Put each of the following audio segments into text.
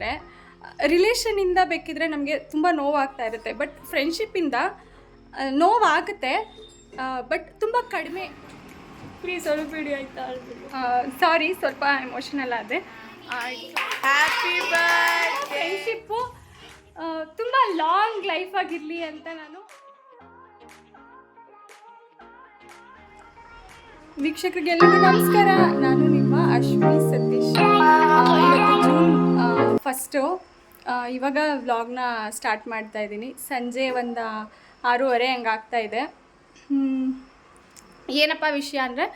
ಅಂದರೆ ರಿಲೇಷನಿಂದ ಬೇಕಿದ್ರೆ ನಮಗೆ ತುಂಬ ನೋವಾಗ್ತಾ ಇರುತ್ತೆ. ಬಟ್ ಫ್ರೆಂಡ್ಶಿಪ್ಪಿಂದ ನೋವಾಗುತ್ತೆ ಬಟ್ ತುಂಬ ಕಡಿಮೆ. ಪ್ಲೀಸ್ ಸ್ವಲ್ಪ ಬಿಡಿ ಆಯ್ತಾ? ಸಾರಿ ಸ್ವಲ್ಪ ಎಮೋಷನಲ್ ಆದೆ. ಹ್ಯಾಪಿ ಬರ್ತ್ ಫ್ರೆಂಡ್ಶಿಪ್ಪು ತುಂಬ ಲಾಂಗ್ ಲೈಫ್ ಆಗಿರಲಿ ಅಂತ ನಾನು ವೀಕ್ಷಕರಿಗೆಲ್ಲರಿಗೂ ನಮಸ್ಕಾರ. ನಾನು ನಿಮ್ಮ ಅಶ್ವಿನಿ ಸತೀಶ್. ಫಸ್ಟು ಇವಾಗ ವ್ಲಾಗ್ನ ಸ್ಟಾರ್ಟ್ ಮಾಡ್ತಾ ಇದ್ದೀನಿ. ಸಂಜೆ ಒಂದು ಆರೂವರೆ ಹಂಗೆ ಇದೆ. ಏನಪ್ಪ ವಿಷಯ ಅಂದರೆ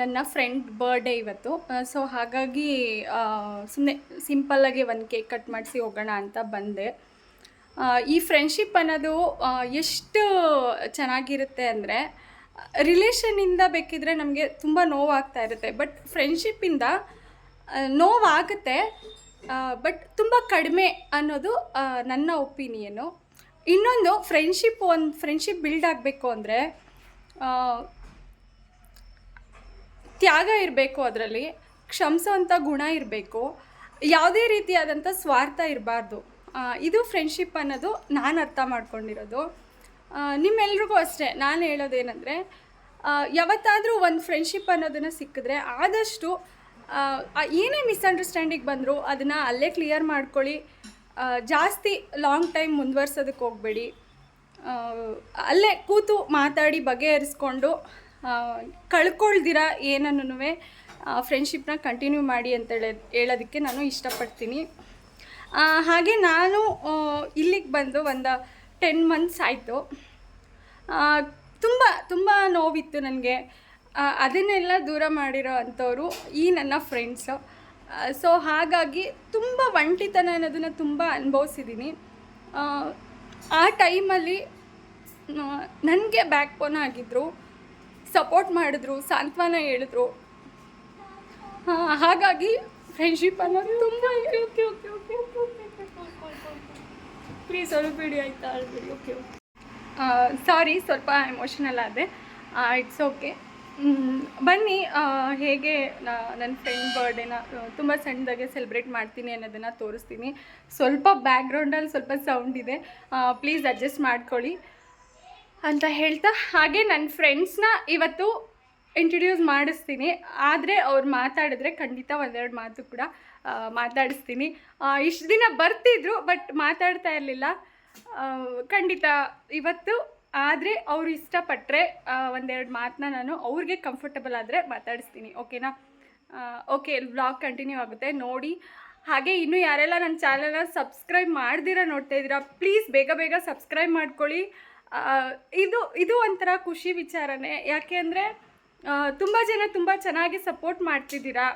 ನನ್ನ ಫ್ರೆಂಡ್ ಬರ್ಡೇ ಇವತ್ತು. ಸೊ ಹಾಗಾಗಿ ಸುಮ್ಮನೆ ಸಿಂಪಲ್ಲಾಗಿ ಒಂದು ಕೇಕ್ ಕಟ್ ಮಾಡಿಸಿ ಹೋಗೋಣ ಅಂತ ಬಂದೆ. ಈ ಫ್ರೆಂಡ್ಶಿಪ್ ಅನ್ನೋದು ಎಷ್ಟು ಚೆನ್ನಾಗಿರುತ್ತೆ ಅಂದರೆ ರಿಲೇಷನಿಂದ ಬೇಕಿದ್ರೆ ನಮಗೆ ತುಂಬ ನೋವಾಗ್ತಾ ಇರುತ್ತೆ. ಬಟ್ ಫ್ರೆಂಡ್ಶಿಪ್ಪಿಂದ ನೋವಾಗುತ್ತೆ. ಬಟ್ ತುಂಬ ಕಡಿಮೆ ಅನ್ನೋದು ನನ್ನ ಒಪಿನಿಯನು. ಇನ್ನೊಂದು ಫ್ರೆಂಡ್ಶಿಪ್ ಒಂದು ಫ್ರೆಂಡ್ಶಿಪ್ ಬಿಲ್ಡ್ ಆಗಬೇಕು ಅಂದರೆ ತ್ಯಾಗ ಇರಬೇಕು ಅದರಲ್ಲಿ ಕ್ಷಮಿಸೋವಂಥ ಗುಣ ಇರಬೇಕು, ಯಾವುದೇ ರೀತಿಯಾದಂಥ ಸ್ವಾರ್ಥ ಇರಬಾರ್ದು. ಇದು ಫ್ರೆಂಡ್ಶಿಪ್ ಅನ್ನೋದು ನಾನು ಅರ್ಥ ಮಾಡ್ಕೊಂಡಿರೋದು. ನಿಮ್ಮೆಲ್ರಿಗೂ ಅಷ್ಟೇ, ನಾನು ಹೇಳೋದೇನೆಂದರೆ ಯಾವತ್ತಾದರೂ ಒಂದು ಫ್ರೆಂಡ್ಶಿಪ್ ಅನ್ನೋದನ್ನು ಸಿಕ್ಕಿದ್ರೆ ಆದಷ್ಟು ಏನೇ ಮಿಸ್ಅಂಡರ್ಸ್ಟ್ಯಾಂಡಿಂಗ್ ಬಂದರೂ ಅದನ್ನು ಅಲ್ಲೇ ಕ್ಲಿಯರ್ ಮಾಡ್ಕೊಳ್ಳಿ. ಜಾಸ್ತಿ ಲಾಂಗ್ ಟೈಮ್ ಮುಂದುವರ್ಸೋದಕ್ಕೆ ಹೋಗಬೇಡಿ. ಅಲ್ಲೇ ಕೂತು ಮಾತಾಡಿ ಬಗೆಹರಿಸ್ಕೊಂಡು ಕಳ್ಕೊಳ್ದಿರಾ ಏನನ್ನೂ ಫ್ರೆಂಡ್ಶಿಪ್ನ ಕಂಟಿನ್ಯೂ ಮಾಡಿ ಅಂತೇಳಿ ಹೇಳೋದಕ್ಕೆ ನಾನು ಇಷ್ಟಪಡ್ತೀನಿ. ಹಾಗೆ ನಾನು ಇಲ್ಲಿಗೆ ಬಂದು ಒಂದು ಟೆನ್ ಮಂತ್ಸ್ ಆಯಿತು. ತುಂಬ ತುಂಬ ನೋವಿತ್ತು ನನಗೆ. ಅದನ್ನೆಲ್ಲ ದೂರ ಮಾಡಿರೋ ಅಂಥವ್ರು ಈ ನನ್ನ ಫ್ರೆಂಡ್ಸು ಸೊ ಹಾಗಾಗಿ ತುಂಬ ಒಂಟಿತನ ಅನ್ನೋದನ್ನು ತುಂಬ ಅನುಭವಿಸಿದ್ದೀನಿ ಆ ಟೈಮಲ್ಲಿ ನನಗೆ ಬ್ಯಾಕ್ ಬೋನ್ ಆಗಿದ್ದರು ಸಪೋರ್ಟ್ ಮಾಡಿದ್ರು ಸಾಂತ್ವನ ಹೇಳಿದ್ರು. ಹಾಗಾಗಿ ಫ್ರೆಂಡ್ಶಿಪ್ ಅನ್ನೋದು ತುಂಬ ಓಕೆ ಓಕೆ ಓಕೆ ಪ್ಲೀಸ್ ಸ್ವಲ್ಪ ಬಿಡಿ ಆಯ್ತಾ ಓಕೆ ಸಾರಿ ಸ್ವಲ್ಪ ಎಮೋಷನಲ್ ಆದೆ. ಇಟ್ಸ್ ಓಕೆ ಬನ್ನಿ ಹೇಗೆ ನನ್ನ ಫ್ರೆಂಡ್ ಬರ್ಡೇನ ತುಂಬ ಸಣ್ಣದಾಗೆ ಸೆಲೆಬ್ರೇಟ್ ಮಾಡ್ತೀನಿ ಅನ್ನೋದನ್ನು ತೋರಿಸ್ತೀನಿ. ಸ್ವಲ್ಪ ಬ್ಯಾಕ್ಗ್ರೌಂಡಲ್ಲಿ ಸ್ವಲ್ಪ ಸೌಂಡ್ ಇದೆ. ಪ್ಲೀಸ್ ಅಡ್ಜಸ್ಟ್ ಮಾಡ್ಕೊಳ್ಳಿ. ಅಂತ ಹೇಳ್ತಾ, ಹಾಗೆ ನನ್ನ ಫ್ರೆಂಡ್ಸ್ನ ಇವತ್ತು ಇಂಟ್ರಡ್ಯೂಸ್ ಮಾಡಿಸ್ತೀನಿ. ಆದರೆ ಅವ್ರು ಮಾತಾಡಿದ್ರೆ ಖಂಡಿತ ಒಂದೆರಡು ಮಾತು ಕೂಡ ಮಾತಾಡಿಸ್ತೀನಿ. ಇಷ್ಟು ದಿನ ಬರ್ತಿದ್ರು ಬಟ್ ಮಾತಾಡ್ತಾ ಇರಲಿಲ್ಲ. ಖಂಡಿತ ಇವತ್ತು ಆದರೆ ಅವ್ರು ಇಷ್ಟಪಟ್ಟರೆ ಒಂದೆರಡು ಮಾತನ್ನ ನಾನು ಅವ್ರಿಗೆ ಕಂಫರ್ಟಬಲ್ ಆದರೆ ಮಾತಾಡಿಸ್ತೀನಿ ಓಕೆನಾ ಓಕೆ ವ್ಲಾಗ್ ಕಂಟಿನ್ಯೂ ಆಗುತ್ತೆ, ನೋಡಿ. ಹಾಗೆ ಇನ್ನೂ ಯಾರೆಲ್ಲ ನನ್ನ ಚಾನಲ್ನ ಸಬ್ಸ್ಕ್ರೈಬ್ ಮಾಡ್ದಿರ, ನೋಡ್ತಾ ಇದ್ದೀರಾ ಪ್ಲೀಸ್ ಬೇಗ ಬೇಗ ಸಬ್ಸ್ಕ್ರೈಬ್ ಮಾಡ್ಕೊಳ್ಳಿ. ಇದು ಇದು ಒಂಥರ ಖುಷಿ ವಿಚಾರನೇ, ಯಾಕೆ ಅಂದರೆ ತುಂಬ ಜನ ತುಂಬ ಚೆನ್ನಾಗಿ ಸಪೋರ್ಟ್ ಮಾಡ್ತಿದ್ದೀರಾ.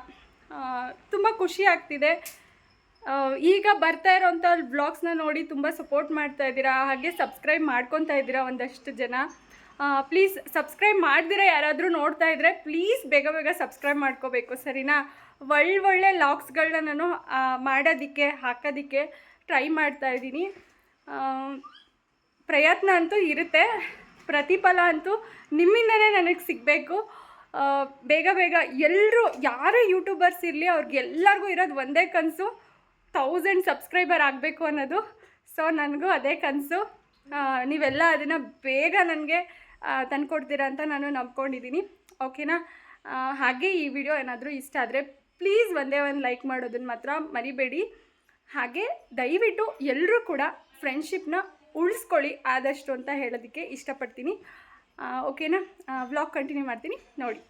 ತುಂಬ ಖುಷಿ ಆಗ್ತಿದೆ. ಈಗ ಬರ್ತಾ ಇರೋಂಥ ವ್ಲಾಗ್ಸ್ನ ನೋಡಿ ತುಂಬ ಸಪೋರ್ಟ್ ಮಾಡ್ತಾ ಇದ್ದೀರಾ? ಹಾಗೆ ಸಬ್ಸ್ಕ್ರೈಬ್ ಮಾಡ್ಕೊತಾ ಇದ್ದೀರಾ ಒಂದಷ್ಟು ಜನ? ಪ್ಲೀಸ್ ಸಬ್ಸ್ಕ್ರೈಬ್ ಮಾಡ್ದಿರ ಯಾರಾದರೂ ನೋಡ್ತಾ ಇದ್ದರೆ ಪ್ಲೀಸ್ ಬೇಗ ಬೇಗ ಸಬ್ಸ್ಕ್ರೈಬ್ ಮಾಡ್ಕೋಬೇಕು, ಸರಿನಾ? ಒಳ್ಳೆ ಒಳ್ಳೆ ಲಾಗ್ಸ್ಗಳನ್ನ ನಾನು ಮಾಡೋದಕ್ಕೆ, ಹಾಕೋದಕ್ಕೆ ಟ್ರೈ ಮಾಡ್ತಾ ಇದ್ದೀನಿ. ಪ್ರಯತ್ನ ಅಂತೂ ಇರುತ್ತೆ, ಪ್ರತಿಫಲ ಅಂತೂ ನಿಮ್ಮಿಂದನೇ ನನಗೆ ಸಿಗಬೇಕು. ಬೇಗ ಬೇಗ ಎಲ್ಲರೂ ಯಾರೇ ಯೂಟ್ಯೂಬರ್ಸ್ ಇರಲಿ ಅವ್ರಿಗೆಲ್ಲರಿಗೂ ಇರೋದು ಒಂದೇ ಕನಸು. ತೌಸಂಡ್ ಸಬ್ಸ್ಕ್ರೈಬರ್ ಆಗಬೇಕು ಅನ್ನೋದು. ಸೊ ನನಗೂ ಅದೇ ಕನಸು. ನೀವೆಲ್ಲ ಅದನ್ನು ಬೇಗ ನನಗೆ ತಂದುಕೊಡ್ತೀರಾ ಅಂತ ನಾನು ನಂಬ್ಕೊಂಡಿದ್ದೀನಿ ಓಕೆನಾ ಹಾಗೆ ಈ ವಿಡಿಯೋ ಏನಾದರೂ ಇಷ್ಟ ಆದರೆ ಪ್ಲೀಸ್ ಒಂದೇ ಒಂದು ಲೈಕ್ ಮಾಡೋದನ್ನು ಮಾತ್ರ ಮರಿಬೇಡಿ. ಹಾಗೆ ದಯವಿಟ್ಟು ಎಲ್ಲರೂ ಕೂಡ ಫ್ರೆಂಡ್ಶಿಪ್ನ ಉಳಿಸ್ಕೊಳ್ಳಿ ಆದಷ್ಟು ಅಂತ ಹೇಳೋದಕ್ಕೆ ಇಷ್ಟಪಡ್ತೀನಿ. ಓಕೆನಾ ವ್ಲಾಗ್ ಕಂಟಿನ್ಯೂ ಮಾಡ್ತೀನಿ. ನೋಡಿ.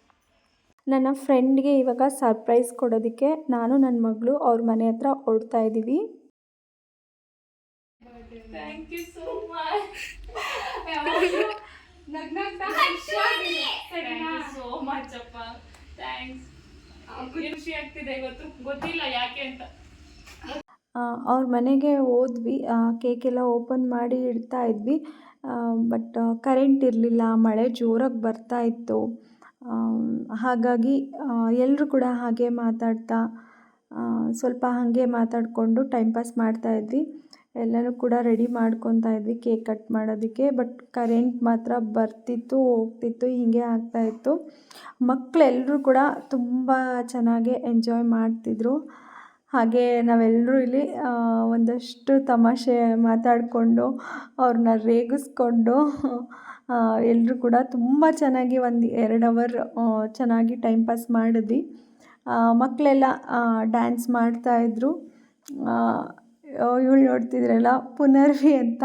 ನನ್ನ ಫ್ರೆಂಡ್ಗೆ ಇವಾಗ ಸರ್ಪ್ರೈಸ್ ಕೊಡೋದಕ್ಕೆ ನಾನು ನನ್ನ ಮಗಳು ಅವ್ರ ಮನೆ ಹತ್ರ ಹೊಡ್ತಾ ಇದ್ದೀವಿ thank you so much thank you so much ಅಪ್ಪ. ಥ್ಯಾಂಕ್ಸ್ ಖುಷಿ ಆಗ್ತಿದೆ ಇವತ್ತು. ಗೊತ್ತಿಲ್ಲ ಯಾಕೆ ಅಂತ. ಅವ್ರ ಮನೆಗೆ ಹೋದ್ವಿ. ಕೇಕ್ ಎಲ್ಲ ಓಪನ್ ಮಾಡಿ ಇಡ್ತಾ ಇದ್ವಿ. ಬಟ್ ಕರೆಂಟ್ ಇರಲಿಲ್ಲ. ಮಳೆ ಜೋರಾಗಿ ಬರ್ತಾ ಇತ್ತು. ಹಾಗಾಗಿ ಎಲ್ಲರೂ ಕೂಡ ಹಾಗೆ ಮಾತಾಡ್ತಾ ಸ್ವಲ್ಪ ಹಾಗೆ ಮಾತಾಡಿಕೊಂಡು ಟೈಮ್ ಪಾಸ್ ಮಾಡ್ತಾ ಇದ್ವಿ. ಎಲ್ಲರೂ ಕೂಡ ರೆಡಿ ಮಾಡ್ಕೊತಾ ಇದ್ವಿ ಕೇಕ್ ಕಟ್ ಮಾಡೋದಕ್ಕೆ ಬಟ್ ಕರೆಂಟ್ ಮಾತ್ರ ಬರ್ತಿತ್ತು, ಹೋಗ್ತಿತ್ತು, ಹೀಗೆ ಆಗ್ತಾಯಿತ್ತು ಮಕ್ಕಳೆಲ್ಲರೂ ಕೂಡ ತುಂಬ ಚೆನ್ನಾಗಿ ಎಂಜಾಯ್ ಮಾಡ್ತಿದ್ರು. ಹಾಗೆ ನಾವೆಲ್ಲರೂ ಇಲ್ಲಿ ಒಂದಷ್ಟು ತಮಾಷೆ ಮಾತಾಡಿಕೊಂಡು, ಅವ್ರನ್ನ ರೇಗಿಸ್ಕೊಂಡು ಎಲ್ಲರೂ ಕೂಡ ತುಂಬ ಚೆನ್ನಾಗಿ ಒಂದು ಎರಡು ಅವರ್ ಚೆನ್ನಾಗಿ ಟೈಮ್ ಪಾಸ್ ಮಾಡಿದ್ವಿ. ಮಕ್ಕಳೆಲ್ಲ ಡ್ಯಾನ್ಸ್ ಮಾಡ್ತಾಯಿದ್ರು ಇವಳು ನೋಡ್ತಿದ್ರಲ್ಲ, ಪುನರ್ವಿ ಅಂತ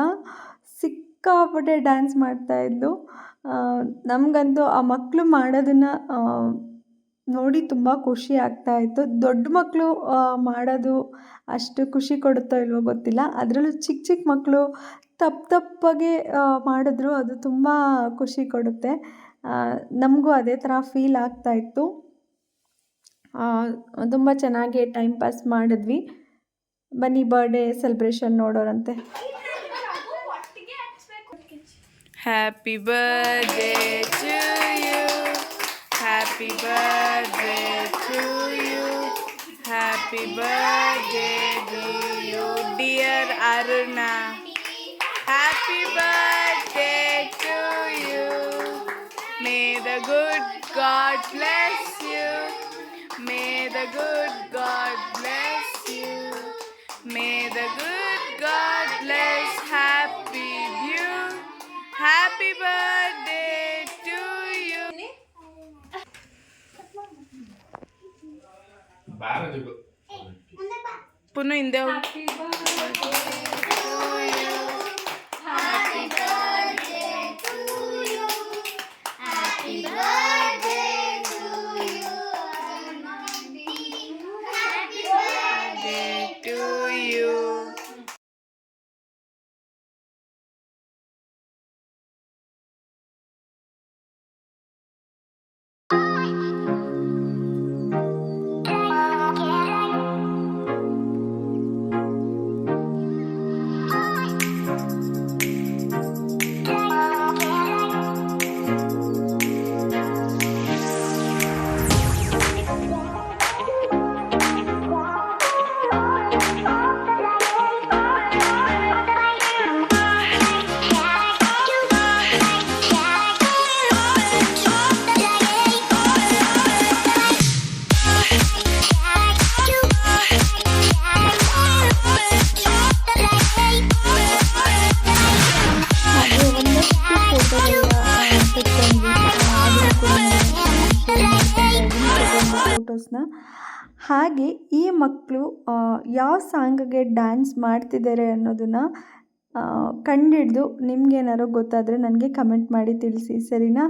ಸಿಕ್ಕಾಪಟ್ಟೆ ಡ್ಯಾನ್ಸ್ ಮಾಡ್ತಾಯಿದ್ಲು ನಮಗಂತೂ ಆ ಮಕ್ಕಳು ಮಾಡೋದನ್ನು ನೋಡಿ ತುಂಬ ಖುಷಿ ಆಗ್ತಾ ಇತ್ತು. ದೊಡ್ಡ ಮಕ್ಕಳು ಮಾಡೋದು ಅಷ್ಟು ಖುಷಿ ಕೊಡುತ್ತೋ ಇಲ್ವೋ ಗೊತ್ತಿಲ್ಲ. ಅದರಲ್ಲೂ ಚಿಕ್ಕ ಚಿಕ್ಕ ಮಕ್ಕಳು ತಪ್ಪು ತಪ್ಪಾಗೆ ಮಾಡಿದ್ರು ಅದು ತುಂಬ ಖುಷಿ ಕೊಡುತ್ತೆ. ನಮಗೂ ಅದೇ ಥರ ಫೀಲ್ ಆಗ್ತಾ ಇತ್ತು. ತುಂಬ ಚೆನ್ನಾಗಿ ಟೈಮ್ ಪಾಸ್ ಮಾಡಿದ್ವಿ. ಬನ್ನಿ birthday celebration ನೋಡೋರಂತೆ. Happy birthday Happy birthday to you. Happy birthday to you, dear Aruna. Happy birthday to you. May the good God bless you. May the good God bless you. May the good God bless happy you. Happy birthday. ಬಾರದು ಪುನಃ ಹಿಂದೆ ಹೋಗಿ ಹಾಗೆ ಈ ಮಕ್ಕಳು ಯಾವ ಸಾಂಗ್ಗೆ dance ಮಾಡ್ತಿದ್ದಾರೆ ಅನ್ನೋದನ್ನು ಕಂಡಿಡಿದು ನಿಮಗೇನಾದ್ರು ಗೊತ್ತಾದರೆ ನನಗೆ ಕಮೆಂಟ್ ಮಾಡಿ ತಿಳಿಸಿ, ಸರಿನಾ?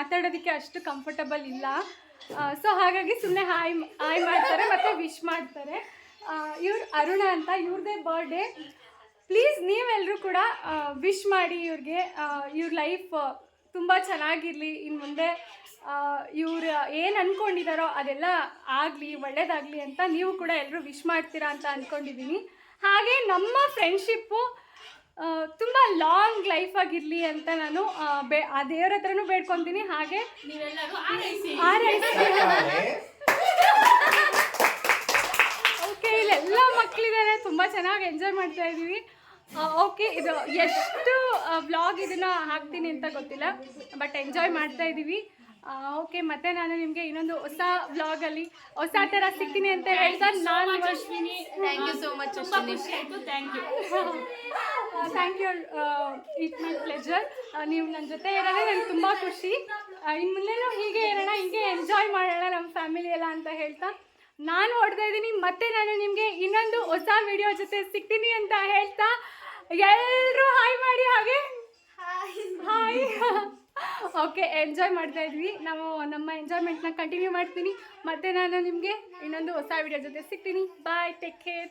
ಮಾತಾಡೋದಕ್ಕೆ ಅಷ್ಟು ಕಂಫರ್ಟಬಲ್ ಇಲ್ಲ. ಸೊ ಹಾಗಾಗಿ ಸುಮ್ಮನೆ ಹಾಯ್ ಹಾಯ್ ಮಾಡ್ತಾರೆ ಮತ್ತು ವಿಶ್ ಮಾಡ್ತಾರೆ. ಇವ್ರು ಅರುಣ ಅಂತ, ಇವ್ರದೇ ಬರ್ಡೇ ಪ್ಲೀಸ್ ನೀವೆಲ್ಲರೂ ಕೂಡ ವಿಶ್ ಮಾಡಿ ಇವ್ರಿಗೆ ಇವ್ರ ಲೈಫ್ ತುಂಬ ಚೆನ್ನಾಗಿರಲಿ. ಇನ್ನು ಮುಂದೆ ಇವ್ರು ಏನು ಅಂದ್ಕೊಂಡಿದ್ದಾರೋ ಅದೆಲ್ಲ ಆಗಲಿ, ಒಳ್ಳೇದಾಗಲಿ ಅಂತ ನೀವು ಕೂಡ ಎಲ್ಲರೂ ವಿಶ್ ಮಾಡ್ತೀರಾ ಅಂತ ಅಂದ್ಕೊಂಡಿದ್ದೀನಿ ಹಾಗೆ ನಮ್ಮ ಫ್ರೆಂಡ್ಶಿಪ್ಪು ತುಂಬ ಲಾಂಗ್ ಲೈಫ್ ಆಗಿರಲಿ ಅಂತ ನಾನು ಆ, ಬೇ ಆ ದೇವ್ರ ಹತ್ರನೂ ಬೇಡ್ಕೊತೀನಿ. ಹಾಗೆ ಓಕೆ ಇಲ್ಲೆಲ್ಲ ಮಕ್ಕಳಿದ್ದಾರೆ ತುಂಬ ಚೆನ್ನಾಗಿ ಎಂಜಾಯ್ ಮಾಡ್ತಾ ಇದ್ದೀವಿ. ಓಕೆ ಇದು ಎಷ್ಟು ವ್ಲಾಗ್ ಇದನ್ನ ಹಾಕ್ತೀನಿ ಅಂತ ಗೊತ್ತಿಲ್ಲ ಬಟ್ ಎಂಜಾಯ್ ಮಾಡ್ತಾ ಇದ್ದೀವಿ. ಓಕೆ ಮತ್ತೆ ನಾನು ನಿಮಗೆ ಇನ್ನೊಂದು ಹೊಸ ವ್ಲಾಗಲ್ಲಿ ಹೊಸ ತರ ಸಿಗ್ತೀನಿ ಅಂತ ಹೇಳ್ತಾ ನಾನು thank you so much Ashwini. Thank you thank you it my pleasure ನೀವು ನನ್ನ ಜೊತೆ ಇರೋದೇ ನನಗೆ ತುಂಬ ಖುಷಿ. ಇನ್ನು ನಾವು ಹೀಗೆ ಇರೋಣ ಹೀಗೆ ಎಂಜಾಯ್ ಮಾಡೋಣ ನಮ್ಮ ಫ್ಯಾಮಿಲಿ ಎಲ್ಲ ಅಂತ ಹೇಳ್ತಾ ನಾನು ಹೊಡ್ತಾ ಇದ್ದೀನಿ. ಮತ್ತೆ ನಾನು ನಿಮಗೆ ಇನ್ನೊಂದು ಹೊಸ ವಿಡಿಯೋ ಜೊತೆ ಸಿಗ್ತೀನಿ ಅಂತ ಹೇಳ್ತಾ ಎಲ್ಲರೂ ಹಾಯ್ ಮಾಡಿ ಹಾಗೆ. ಹಾಯ್ ಓಕೆ ಎಂಜಾಯ್ ಮಾಡ್ತಾ ಇದ್ವಿ. ನಾವು ನಮ್ಮ ಎಂಜಾಯ್ಮೆಂಟ್ನ ಕಂಟಿನ್ಯೂ ಮಾಡ್ತೀನಿ. ಮತ್ತೆ ನಾನು ನಿಮಗೆ ಇನ್ನೊಂದು ಹೊಸ ವಿಡಿಯೋ ಜೊತೆ ಸಿಗ್ತೀನಿ. Bye take care